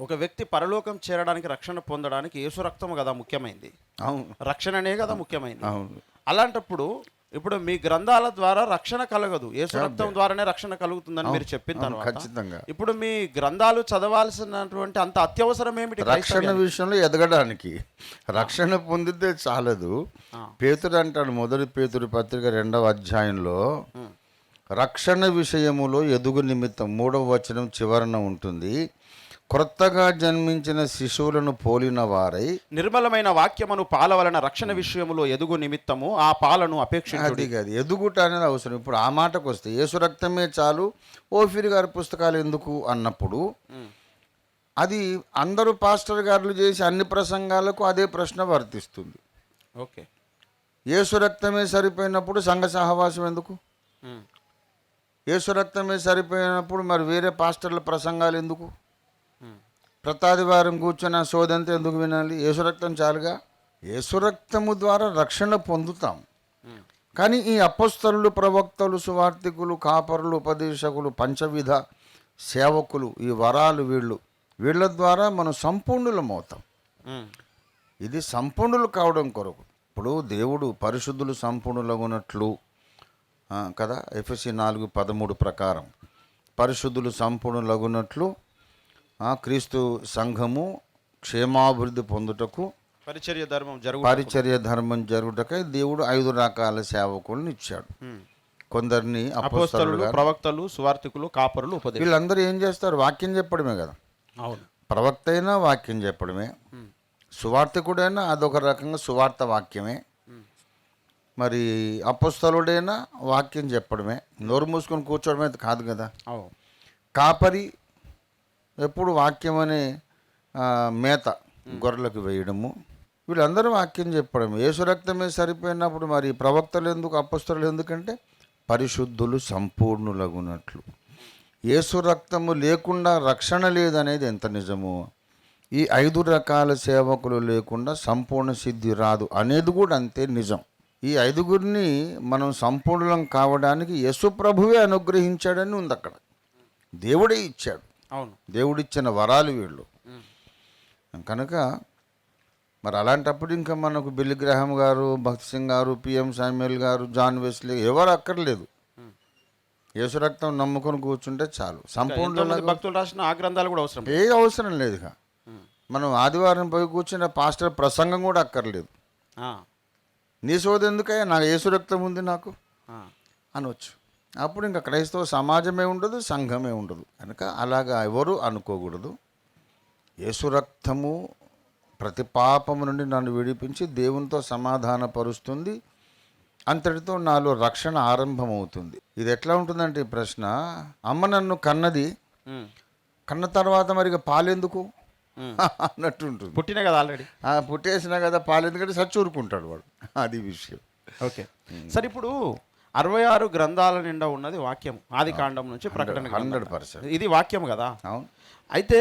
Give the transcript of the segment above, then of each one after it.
ఒక వ్యక్తి పరలోకం చేరడానికి రక్షణ పొందడానికి యేసు రక్తం కదా ముఖ్యమైనది అవును. రక్షణనే కదా ముఖ్యమైనది అవును. అలాంటప్పుడు ఇప్పుడు మీ గ్రంథాల ద్వారా రక్షణ కలగదు. యేసు రక్తం ద్వారానే రక్షణ కలుగుతుందని మీరు చెప్పిన తర్వాత ఖచ్చితంగా. ఇప్పుడు మీ గ్రంథాలు చదవాల్సినటువంటి అంత అత్యవసరం ఏమిటి రక్షణ విషయంలో ఎదగడానికి. రక్షణ పొందితే చాలదు. పేతుడు అంటాడు మొదటి పేతుడి పత్రిక రెండవ అధ్యాయంలో రక్షణ విషయములో ఎదుగు నిమిత్తం మూడవ వచనం చివరన ఉంటుంది. క్రొత్తగా జన్మించిన శిశువులను పోలిన వారై నిర్మలమైన వాక్యమును పాల వలన రక్షణ విషయములో ఎదుగు నిమిత్తము ఆ పాలను అపేక్షించుడి. అది కాదు ఎదుగుట అనేది అవసరం. ఇప్పుడు ఆ మాటకు వస్తే యేసు రక్తమే చాలు ఓఫిర్ గారి పుస్తకాలు ఎందుకు? అన్నప్పుడు అది అందరూ పాస్టర్ గారులు చేసి అన్ని ప్రసంగాలకు అదే ప్రశ్న వర్తిస్తుంది. ఓకే. యేసు రక్తమే సరిపోయినప్పుడు సంఘ సహవాసం ఎందుకు. యేసు రక్తమే సరిపోయినప్పుడు మరి వేరే పాస్టర్ల ప్రసంగాలు ఎందుకు. ప్రతాదివారం కూర్చొని ఆ సోదంతా ఎందుకు వినాలి? యేసు రక్తం చాలుగా? యేసు రక్తము ద్వారా రక్షణ పొందుతాం. కానీ ఈ అపస్తలు ప్రవక్తలు సువార్థికులు కాపరులు ఉపదేశకులు పంచవిధ సేవకులు ఈ వరాలు వీళ్ళు వీళ్ళ ద్వారా మనం సంపూర్ణులం అవుతాం ఉమ్. ఇది సంపూర్ణులు కావడం కొరకు. ఇప్పుడు దేవుడు పరిశుద్ధులు సంపూర్ణులగునట్లు కదా? ఎఫ్ఎస్సి నాలుగు పదమూడు ప్రకారం. పరిశుద్ధులు సంపూర్ణులగునట్లు క్రీస్తు సంఘము క్షేమాభివృద్ధి పొందుటకు పరిచర్య ధర్మం జరుగు పరిచర్య ధర్మం జరుగుటకై దేవుడు ఐదు రకాల సేవకులను ఇచ్చాడు. కొందరిని అపోస్తలుగా ప్రవక్తలు సువార్థికులు కాపరులు ఉపదేశం వీళ్ళందరూ ఏం చేస్తారు? వాక్యం చెప్పడమే కదా. అవును. ప్రవక్త అయినా వాక్యం చెప్పడమే. సువార్థికుడైనా అదొక రకంగా సువార్త వాక్యమే. మరి అపస్తలుడైనా వాక్యం చెప్పడమే. నోరు మూసుకొని కూర్చోవడమే కాదు కదా. కాపరి ఎప్పుడు వాక్యం అనే మేత గొర్రెలకు వేయడము. వీళ్ళందరూ వాక్యం చెప్పడం యేసు రక్తమే సరిపోయినప్పుడు మరి ప్రవక్తలు ఎందుకు అపస్తులు ఎందుకంటే పరిశుద్ధులు సంపూర్ణులగునట్లు. యేసు రక్తము లేకుండా రక్షణ లేదనేది ఎంత నిజమో. ఈ ఐదు రకాల సేవకులు లేకుండా సంపూర్ణ సిద్ధి రాదు అనేది కూడా అంతే నిజం. ఈ ఐదుగురిని మనం సంపూర్ణం కావడానికి యశు ప్రభువే అనుగ్రహించాడని ఉంది అక్కడ. దేవుడే ఇచ్చాడు. అవును. దేవుడిచ్చిన వరాలు వీళ్ళు. కనుక మరి అలాంటప్పుడు ఇంకా మనకు బిల్లి గ్రహం గారు భక్త్ సింగ్ గారు పిఎం సామ్యుల్ గారు జాన్ వెస్లీ ఎవరు అక్కర్లేదు. యేసు రక్తం నమ్ముకొని కూర్చుంటే చాలు. సంపూర్ణ భక్తులు రాసిన ఆ గ్రంథాలు కూడా అవసరం. ఏ అవసరం లేదు ఇక. మనం ఆదివారం పోయి కూర్చున్న పాస్టర్ ప్రసంగం కూడా అక్కర్లేదు. నీ సోది ఎందుకయ్యా నాకు యేసు రక్తం ఉంది నాకు. అనవచ్చు అప్పుడు ఇంకా క్రైస్తవ సమాజమే ఉండదు సంఘమే ఉండదు. కనుక అలాగా ఎవరు అనుకోకూడదు. యేసు రక్తము ప్రతి పాపము నుండి నన్ను విడిపించి దేవునితో సమాధానపరుస్తుంది. అంతటితో నాలో రక్షణ ఆరంభమవుతుంది. ఇది ఎట్లా ఉంటుందంటే ఈ ప్రశ్న అమ్మ నన్ను కన్నది. కన్న తర్వాత మరి పాలెందుకు. అన్నట్టు ఉంటుంది. పుట్టిన కదా ఆల్రెడీ. పుట్టేసినా కదా పాలెందుకంటే సచ్చూరుకుంటాడు వాడు. అది విషయం. ఓకే. సరే ఇప్పుడు అరవై ఆరు గ్రంథాల నిండా ఉన్నది వాక్యం. ఆది కాండం నుంచి ప్రకటన గ్రంథం. Hundred percent. ఇది వాక్యం కదా? అవును. అయితే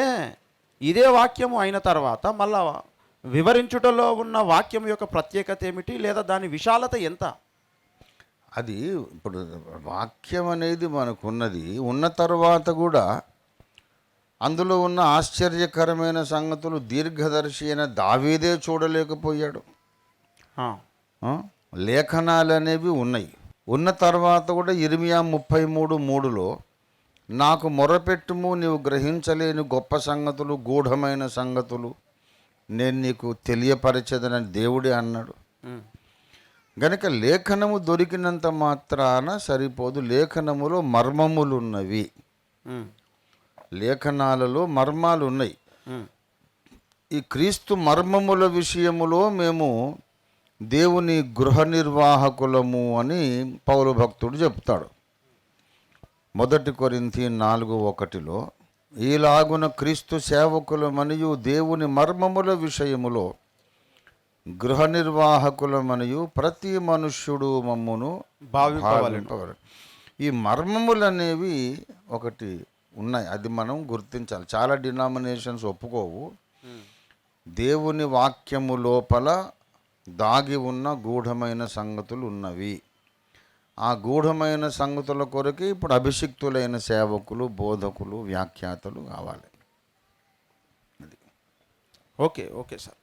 ఇదే వాక్యము అయిన తర్వాత మళ్ళా వివరించుటలో ఉన్న వాక్యం యొక్క ప్రత్యేకత ఏమిటి? లేదా దాని విశాలత ఎంత? అది ఇప్పుడు వాక్యం అనేది మనకున్నది ఉన్న తర్వాత కూడా అందులో ఉన్న ఆశ్చర్యకరమైన సంగతులు దీర్ఘదర్శి అయిన దావీదే చూడలేకపోయాడు? లేఖనాలు అనేవి ఉన్నాయి. ఉన్న తర్వాత కూడా ఇరిమియా ముప్పై మూడు మూడులో నాకు మొరపెట్టుము నీవు గ్రహించలేని గొప్ప సంగతులు గూఢమైన సంగతులు నేను నీకు తెలియపరచదనని దేవుడే అన్నాడు. గనుక లేఖనము దొరికినంత మాత్రాన సరిపోదు. లేఖనములో మర్మములు ఉన్నవి లేఖనాలలో మర్మాలు ఉన్నాయి ఈ క్రీస్తు మర్మముల విషయములో మేము దేవుని గృహ నిర్వాహకులము అని పౌలు భక్తుడు చెప్తాడు. మొదటి కొరింథీ నాలుగు ఒకటిలో ఈలాగున క్రీస్తు సేవకులమనియు దేవుని మర్మముల విషయములో గృహ నిర్వాహకులమనియు ప్రతి మనుష్యుడు మమ్మును భావింపవలెను. భావింపవలెను. ఈ మర్మములు అనేవి ఒకటి ఉన్నాయి. అది మనం గుర్తించాలి. చాలా డినామినేషన్స్ ఒప్పుకోవు. దేవుని వాక్యము లోపల దాగి ఉన్న గూఢమైన సంగతులు ఉన్నవి ఆ గూఢమైన సంగతుల కొరకే ఇప్పుడు అభిషిక్తులైన సేవకులు బోధకులు వ్యాఖ్యాతలు కావాలి. Okay okay sir.